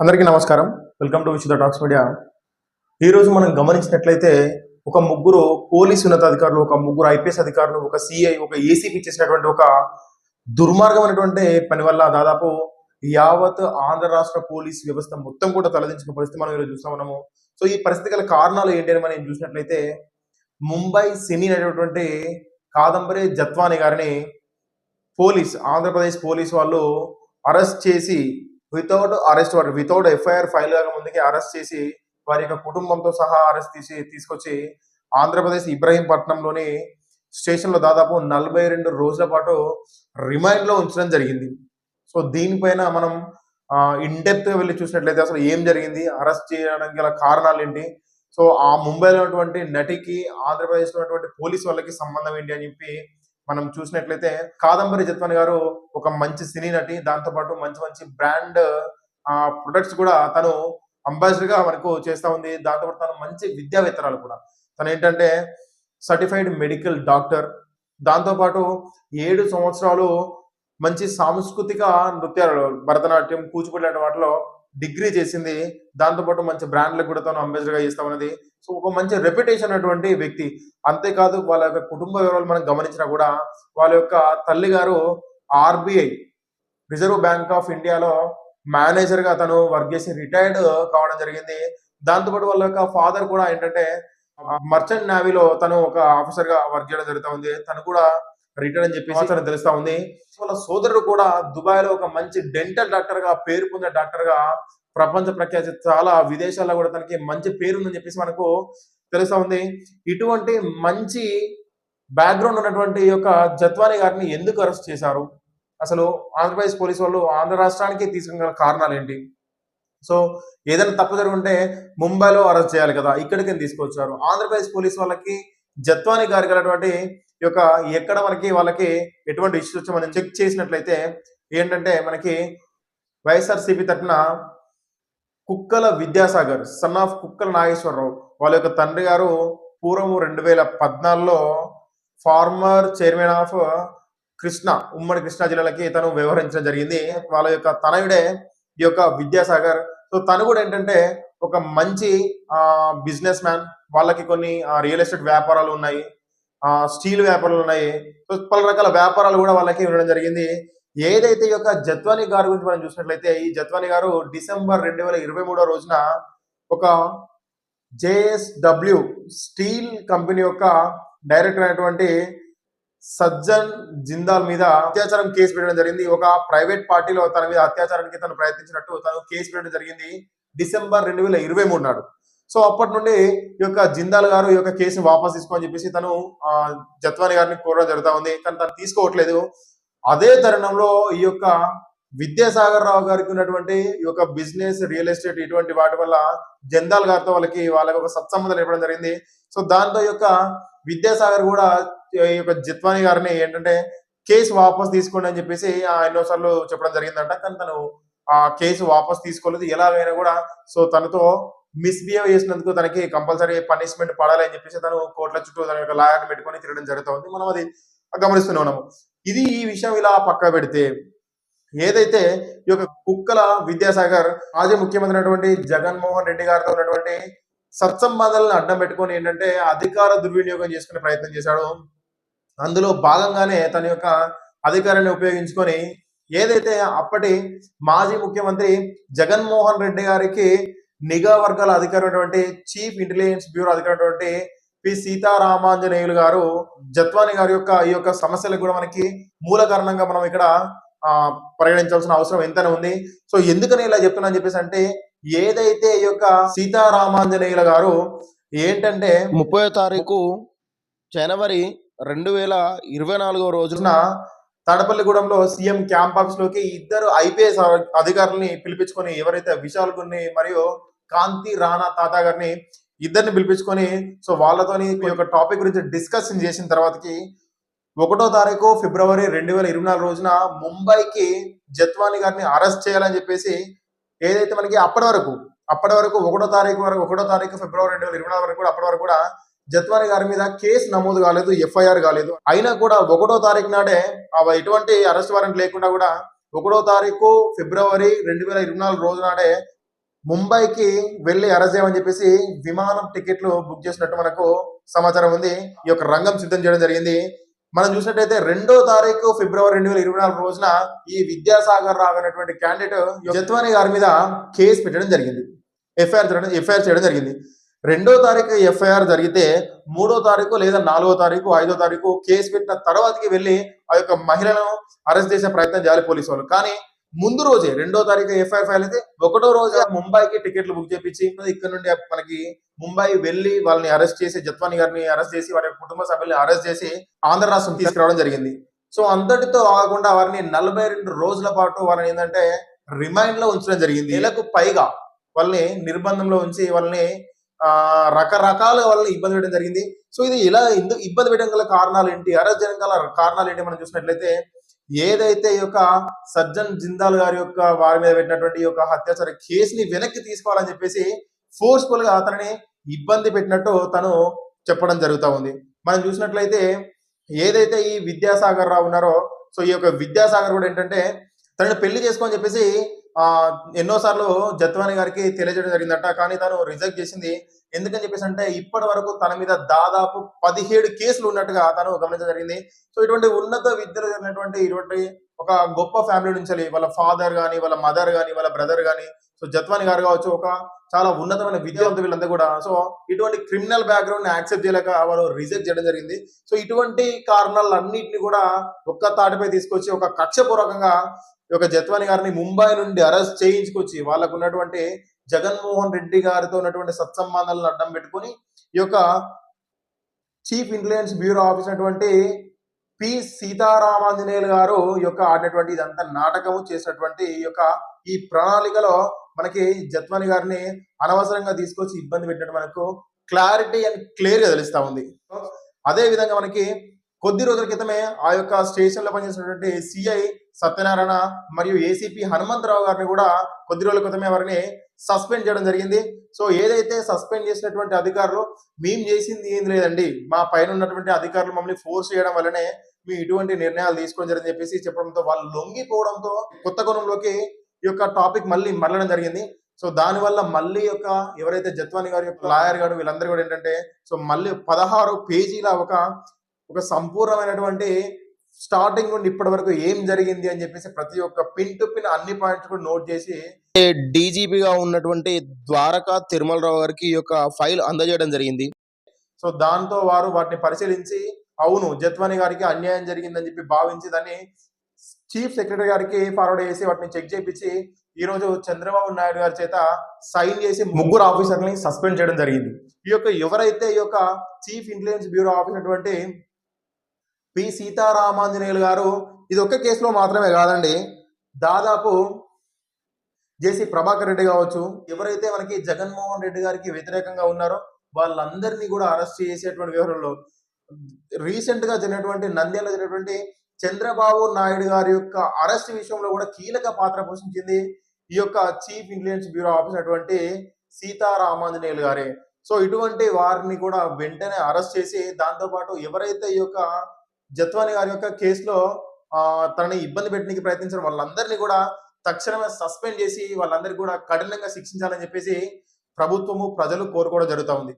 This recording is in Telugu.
అందరికీ నమస్కారం. Welcome to Vishwa talks media ఈరోజు మనం గమనించినట్లయితే ఒక ముగ్గురు పోలీసు ఉన్నతాధికారులు ఒక ముగ్గురు ఐపీఎస్ అధికారులు ఒక సిఐ ఒక ఏసీపీ చేసినటువంటి ఒక దుర్మార్గమైనటువంటి పని వల్ల దాదాపు యావత్ ఆంధ్ర రాష్ట్ర పోలీస్ వ్యవస్థ మొత్తం కూడా తలదించిన పరిస్థితి మనం ఈరోజు చూస్తా ఉన్నాము సో ఈ పరిస్థితి గల కారణాలు ఏంటి అని మనం చూసినట్లయితే ముంబై సినీ అనేటటువంటి కాదంబరి జత్వాని గారిని పోలీస్ ఆంధ్రప్రదేశ్ పోలీస్ వాళ్ళు అరెస్ట్ చేసి వితౌట్ అరెస్ట్ వారు వితౌట్ ఎఫ్ఐఆర్ ఫైల్ కాక ముందుకి అరెస్ట్ చేసి వారి యొక్క కుటుంబంతో సహా అరెస్ట్ తీసి తీసుకొచ్చి ఆంధ్రప్రదేశ్ ఇబ్రహీంపట్నంలోని స్టేషన్లో దాదాపు నలభై రెండు రోజుల పాటు రిమైండ్లో ఉంచడం జరిగింది. సో దీనిపైన మనం ఇన్గా వెళ్ళి చూసినట్లయితే అసలు ఏం జరిగింది అరెస్ట్ చేయడానికి గల కారణాలు ఏంటి? సో ఆ ముంబైలో ఉన్నటువంటి నటికి ఆంధ్రప్రదేశ్లో ఉన్నటువంటి పోలీస్ వాళ్ళకి సంబంధం ఏంటి అని చెప్పి మనం చూసినట్లయితే కాదంబరి జత్వన్ గారు ఒక మంచి సినీ నటి దాంతో పాటు మంచి మంచి బ్రాండ్ ప్రొడక్ట్స్ కూడా తను అంబాసిడర్గా మనకు చేస్తా ఉంది. దాంతో పాటు తను మంచి విద్యావేత్తరాలు కూడా. తను ఏంటంటే సర్టిఫైడ్ మెడికల్ డాక్టర్. దాంతో పాటు ఏడు సంవత్సరాలు మంచి సాంస్కృతిక నృత్యాలు భరతనాట్యం కూచిపూడి లాంటి వాటిలో డిగ్రీ చేసింది దాంతో పాటు మంచి బ్రాండ్లకు కూడా తను అంబాసిడర్గా గా సో ఒక మంచి రెప్యుటేషన్ అటువంటి వ్యక్తి. అంతేకాదు వాళ్ళ యొక్క కుటుంబ వివరాలు మనం గమనించినా కూడా వాళ్ళ యొక్క తల్లి గారు ఆర్బిఐ రిజర్వ్ బ్యాంక్ ఆఫ్ ఇండియాలో మేనేజర్గా తను వర్క్ చేసి రిటైర్డ్ కావడం జరిగింది. దాంతోపాటు వాళ్ళ యొక్క ఫాదర్ కూడా ఏంటంటే మర్చెంట్ నేవీలో తను ఒక ఆఫీసర్గా వర్క్ చేయడం జరుగుతూ ఉంది. తను కూడా రిటైర్డ్ అని తనకు తెలుస్తా ఉంది. వాళ్ళ సోదరుడు కూడా దుబాయ్లో ఒక మంచి డెంటల్ డాక్టర్గా పేరు పొందిన డాక్టర్గా ప్రపంచ ప్రఖ్యాతి చాలా విదేశాల్లో కూడా తనకి మంచి పేరు ఉందని చెప్పేసి మనకు తెలుస్తా ఉంది. ఇటువంటి మంచి బ్యాక్గ్రౌండ్ ఉన్నటువంటి యొక్క జత్వాని గారిని ఎందుకు అరెస్ట్ చేశారు? అసలు ఆంధ్రప్రదేశ్ పోలీసు వాళ్ళు ఆంధ్ర రాష్ట్రానికి తీసుకున్న కారణాలు ఏంటి? సో ఏదైనా తప్పు జరుగుంటే ముంబైలో అరెస్ట్ చేయాలి కదా ఇక్కడికి తీసుకొచ్చారు. ఆంధ్రప్రదేశ్ పోలీస్ వాళ్ళకి జత్వాని గారి గలటువంటి ఈ యొక్క ఎక్కడ మనకి వాళ్ళకి ఎటువంటి ఇష్యూస్ వచ్చి మనం చెక్ చేసినట్లయితే ఏంటంటే మనకి వైఎస్ఆర్సీపీ తరఫున కుక్కల విద్యాసాగర్ సన్ ఆఫ్ కుక్కల నాగేశ్వరరావు వాళ్ళ యొక్క తండ్రి గారు పూర్వము రెండు వేల పద్నాలుగులో ఫార్మర్ చైర్మన్ ఆఫ్ కృష్ణ ఉమ్మడి కృష్ణా జిల్లాలకి తను వ్యవహరించడం జరిగింది. వాళ్ళ యొక్క తనయుడే ఈ యొక్క విద్యాసాగర్. సో తను కూడా ఏంటంటే ఒక మంచి బిజినెస్ మ్యాన్ వాళ్ళకి కొన్ని రియల్ ఎస్టేట్ వ్యాపారాలు ఉన్నాయి. స్టీల్ వ్యాపారాలు ఉన్నాయి. సో పలు రకాల వ్యాపారాలు కూడా వాళ్ళకి ఉండడం జరిగింది. ఏదైతే ఈ యొక్క జత్వాని గారి గురించి మనం చూసినట్లయితే ఈ జత్వాని గారు డిసెంబర్ రెండు వేల ఇరవై మూడో రోజున ఒక జేఎస్డబ్ల్యూ స్టీల్ కంపెనీ యొక్క డైరెక్టర్ అయినటువంటి సజ్జన్ జిందాల్ మీద అత్యాచారం కేసు పెట్టడం జరిగింది. ఒక ప్రైవేట్ పార్టీలో తన మీద అత్యాచారానికి తను ప్రయత్నించినట్టు తను కేసు పెట్టడం జరిగింది డిసెంబర్ రెండు వేల ఇరవై మూడు నాడు. సో అప్పటి నుండి ఈ యొక్క జిందాల్ గారు ఈ యొక్క కేసుని వాపస్ తీసుకోని చెప్పేసి తను ఆ, జత్వాని గారిని కోరడం జరుగుతా ఉంది. కానీ తను తీసుకోవట్లేదు. అదే తరుణంలో ఈ యొక్క విద్యాసాగర్ రావు గారికి ఉన్నటువంటి ఈ యొక్క బిజినెస్ రియల్ ఎస్టేట్ ఇటువంటి వాటి వల్ల జందాల్ గారితో వాళ్ళకి వాళ్ళకి ఒక సత్సంబంధాలు ఇవ్వడం జరిగింది. సో దాంతో యొక్క విద్యాసాగర్ కూడా ఈ యొక్క జిత్వాని గారిని ఏంటంటే కేసు వాపస్ తీసుకోండి అని చెప్పేసి ఎన్నోసార్లు చెప్పడం జరిగిందంట. కానీ తను ఆ కేసు వాపస్ తీసుకోలేదు. ఎలాగైనా కూడా సో తనతో మిస్బిహేవ్ చేసినందుకు తనకి కంపల్సరీ పనిష్మెంట్ పడాలని చెప్పేసి తను కోర్టుల చుట్టూ తన యొక్క లాయర్ని పెట్టుకొని తిరగడం జరుగుతుంది. మనం అది గమనిస్తూనే ఉన్నాము. ఇది ఈ విషయం ఇలా పక్క పెడితే ఏదైతే ఈ యొక్క కుక్కల విద్యాసాగర్ మాజీ ముఖ్యమంత్రి అయినటువంటి జగన్మోహన్ రెడ్డి గారితో ఉన్నటువంటి సత్సంబంధాలను అడ్డం పెట్టుకొని ఏంటంటే అధికార దుర్వినియోగం చేసుకునే ప్రయత్నం చేశాడు. అందులో భాగంగానే తన యొక్క అధికారాన్ని ఉపయోగించుకొని ఏదైతే అప్పటి మాజీ ముఖ్యమంత్రి జగన్మోహన్ రెడ్డి గారికి నిఘా వర్గాల అధికారైనటువంటి చీఫ్ ఇంటెలిజెన్స్ బ్యూరో అధికారైనటువంటి పి. సీతారామాంజనేయులు గారు జత్వాని గారి యొక్క ఈ యొక్క సమస్యలకు కూడా మనకి మూల కారణంగా మనం ఇక్కడ ఆ పరిగణించాల్సిన అవసరం ఎంతనే ఉంది. సో ఎందుకని ఇలా చెప్తున్నా చెప్పేసి అంటే ఏదైతే ఈ యొక్క సీతారామాంజనేయుల గారు ఏంటంటే ముప్పై తారీఖు జనవరి రెండు వేల ఇరవై నాలుగో రోజున రోజున తాడపల్లిగూడెంలో సీఎం క్యాంప్ ఆఫీస్లోకి ఇద్దరు ఐపీఎస్ అధికారులని పిలిపించుకొని ఎవరైతే విశాల్ గున్ని మరియు కాంతి రాణా తాత గారిని ఇద్దరిని పిలిపించుకొని సో వాళ్ళతోని ఈ యొక్క టాపిక్ గురించి డిస్కషన్ చేసిన తర్వాతకి ఒకటో తారీఖు ఫిబ్రవరి రెండు వేల ఇరవై నాలుగు రోజున ముంబైకి జత్వాని గారిని అరెస్ట్ చేయాలని చెప్పేసి ఏదైతే మనకి అప్పటి వరకు అప్పటి వరకు ఒకటో తారీఖు వరకు ఒకటో తారీఖు ఫిబ్రవరి రెండు వేల ఇరవై నాలుగు వరకు కూడా అప్పటి వరకు కూడా జత్వాని గారి మీద కేసు నమోదు కాలేదు ఎఫ్ఐఆర్ కాలేదు. అయినా కూడా ఒకటో తారీఖు నాడే ఎటువంటి అరెస్ట్ వారెంట్ లేకుండా కూడా ఒకటో తారీఖు ఫిబ్రవరి రెండు వేల ఇరవై నాలుగు రోజు నాడే ముంబైకి వెళ్ళి అరెస్ట్ చేయమని చెప్పేసి విమానం టికెట్లు బుక్ చేసినట్టు మనకు సమాచారం ఉంది. ఈ యొక్క రంగం సిద్ధం చేయడం జరిగింది. మనం చూసినట్టయితే రెండో తారీఖు ఫిబ్రవరి రెండు వేల ఇరవై నాలుగు రోజున ఈ విద్యాసాగర్ రావు అనేటువంటి క్యాండిడేట్ జత్వాని గారి మీద కేసు పెట్టడం జరిగింది. ఎఫ్ఐఆర్ జరగడం ఎఫ్ఐఆర్ చేయడం జరిగింది. రెండో తారీఖు ఎఫ్ఐఆర్ జరిగితే మూడో తారీఖు లేదా నాలుగో తారీఖు ఐదో తారీఖు కేసు పెట్టిన తర్వాతకి వెళ్ళి ఆ యొక్క మహిళను అరెస్ట్ చేసే ప్రయత్నం చేయాలి పోలీసు వాళ్ళు. కానీ ముందు రోజే రెండో తారీఖు ఎఫ్ఐఆర్ ఫైల్ అయితే ఒకటో రోజు ముంబైకి టికెట్లు బుక్ చేపించి ఇక్కడ నుండి మనకి ముంబై వెళ్ళి వాళ్ళని అరెస్ట్ చేసి జత్వాని గారిని అరెస్ట్ చేసి వారి కుటుంబ సభ్యుల్ని అరెస్ట్ చేసి ఆంధ్ర రాష్ట్రం తీసుకురావడం జరిగింది. సో అంతటితో ఆగకుండా వారిని నలభై రెండు రోజుల పాటు వాళ్ళని ఏంటంటే రిమైండ్లో ఉంచడం జరిగింది. నెలకు పైగా వాళ్ళని నిర్బంధంలో ఉంచి వాళ్ళని ఆ రకరకాలుగా వాళ్ళని ఇబ్బంది పెట్టడం జరిగింది. సో ఇది ఇలా ఎందుకు ఇబ్బంది పెట్టడం గల కారణాలు ఏంటి? అరెస్ట్ చేయడం గల కారణాలు ఏంటి? మనం చూసినట్లయితే ఏదైతే ఈ యొక్క సజ్జన్ జిందాల్ గారి యొక్క వారి మీద పెట్టినటువంటి యొక్క అత్యాచార కేసుని వెనక్కి తీసుకోవాలని చెప్పేసి ఫోర్స్ఫుల్గా అతనిని ఇబ్బంది పెట్టినట్టు తను చెప్పడం జరుగుతూ ఉంది. మనం చూసినట్లయితే ఏదైతే ఈ విద్యాసాగర్ రావు ఉన్నారో సో ఈ యొక్క విద్యాసాగర్ కూడా ఏంటంటే తనని పెళ్ళి చేసుకోని చెప్పేసి ఎన్నోసార్లు జత్వాని గారికి తెలియజేయడం జరిగిందట కానీ తను రిజెక్ట్ చేసింది. ఎందుకని చెప్పేసి అంటే ఇప్పటి వరకు తన మీద దాదాపు పదిహేడు కేసులు ఉన్నట్టుగా తను గమనించడం జరిగింది. సో ఇటువంటి ఉన్నత విద్యలు జరిగినటువంటి ఇటువంటి ఒక గొప్ప ఫ్యామిలీ నుంచి వాళ్ళ ఫాదర్ కానీ వాళ్ళ మదర్ గాని వాళ్ళ బ్రదర్ గాని సో జత్వాని గారు కావచ్చు ఒక చాలా ఉన్నతమైన విద్యావంతులు వీళ్ళందరూ కూడా సో ఇటువంటి క్రిమినల్ బ్యాక్గ్రౌండ్ని యాక్సెప్ట్ చేయలేక వాళ్ళు రిజెక్ట్ చేయడం జరిగింది. సో ఇటువంటి కారణాలన్నింటినీ కూడా ఒక్క తాటిపై తీసుకొచ్చి ఒక కక్షపూర్వకంగా యొక్క జత్వాని గారిని ముంబై నుండి అరెస్ట్ చేయించుకొచ్చి వాళ్ళకు ఉన్నటువంటి జగన్మోహన్ రెడ్డి గారితో ఉన్నటువంటి సత్సంబంధాలను అడ్డం పెట్టుకొని ఈ యొక్క చీఫ్ ఇంటెలిజెన్స్ బ్యూరో ఆఫీస్ అటువంటి పి సీతారామాంజనేయులు గారు ఈ యొక్క ఆడినటువంటి ఇదంతా నాటకము చేసినటువంటి ఈ యొక్క ఈ ప్రణాళికలో మనకి జత్వాని గారిని అనవసరంగా తీసుకొచ్చి ఇబ్బంది పెట్టినట్టు మనకు క్లారిటీ అండ్ క్లియర్గా తెలుస్తా ఉంది. అదే విధంగా మనకి కొద్ది రోజుల క్రితమే ఆ యొక్క స్టేషన్లో పనిచేసినటువంటి సిఐ సత్యనారాయణ మరియు ఏసీపీ హనుమంతరావు గారిని కూడా కొద్ది రోజుల క్రితమే వారిని సస్పెండ్ చేయడం జరిగింది. సో ఏదైతే సస్పెండ్ చేసినటువంటి అధికారులు మేము చేసింది ఏం లేదండి మా పైన ఉన్నటువంటి అధికారులు మమ్మల్ని ఫోర్స్ చేయడం వల్లనే మేము ఇటువంటి నిర్ణయాలు తీసుకోవడం జరిగింది చెప్పేసి చెప్పడంతో వాళ్ళు లొంగిపోవడంతో కొత్త కోణంలోకి ఈ యొక్క టాపిక్ మళ్ళీ మరలడం జరిగింది. సో దానివల్ల మళ్ళీ యొక్క ఎవరైతే జత్వాని గారి యొక్క లాయర్ గారు వీళ్ళందరూ కూడా ఏంటంటే సో మళ్ళీ పదహారు పేజీల ఒక ఒక సంపూర్ణమైనటువంటి స్టార్టింగ్ నుండి ఇప్పటి వరకు ఏం జరిగింది అని చెప్పేసి ప్రతి ఒక్క పిన్ టు పిన్ అన్ని పాయింట్స్ కూడా నోట్ చేసి డీజీపీగా ఉన్నటువంటి ద్వారకా తిరుమలరావు గారికి ఈ యొక్క ఫైల్ అందజేయడం జరిగింది. సో దాంతో వారు వాటిని పరిశీలించి అవును జత్వాని గారికి అన్యాయం జరిగిందని చెప్పి భావించి దాన్ని చీఫ్ సెక్రటరీ గారికి ఫార్వర్డ్ చేసి వాటిని చెక్ చేయించి ఈ రోజు చంద్రబాబు నాయుడు గారి చేత సైన్ చేసి ముగ్గురు ఆఫీసర్ని సస్పెండ్ చేయడం జరిగింది. ఈ యొక్క ఎవరైతే ఈ యొక్క చీఫ్ ఇంటెలిజెన్స్ బ్యూరో ఆఫీస్ అటువంటి పి. సీతారామాంజనేయులు గారు ఇది ఒక్క కేసులో మాత్రమే కాదండి. దాదాపు జేసీ ప్రభాకర్ రెడ్డి కావచ్చు ఎవరైతే మనకి జగన్మోహన్ రెడ్డి గారికి వ్యతిరేకంగా ఉన్నారో వాళ్ళందరినీ కూడా అరెస్ట్ చేసేటువంటి వ్యవహారంలో రీసెంట్గా జరిగినటువంటి నంద్యాలలో జరిగినటువంటి చంద్రబాబు నాయుడు గారి యొక్క అరెస్ట్ విషయంలో కూడా కీలక పాత్ర పోషించింది ఈ యొక్క చీఫ్ ఇంటెలిజెన్స్ బ్యూరో ఆఫీసర్ అటువంటి సీతారామాంజనేయులు గారే. సో ఇటువంటి వారిని కూడా వెంటనే అరెస్ట్ చేసి దాంతో పాటు ఎవరైతే ఈ యొక్క జత్వాని గారి యొక్క కేసులో తనని ఇబ్బంది పెట్టడానికి ప్రయత్నించిన వాళ్ళందరినీ కూడా తక్షణమే సస్పెండ్ చేసి వాళ్ళందరికీ కూడా కఠినంగా శిక్షించాలని చెప్పేసి ప్రభుత్వము ప్రజలు కోరుకోవడం జరుగుతూ ఉంది.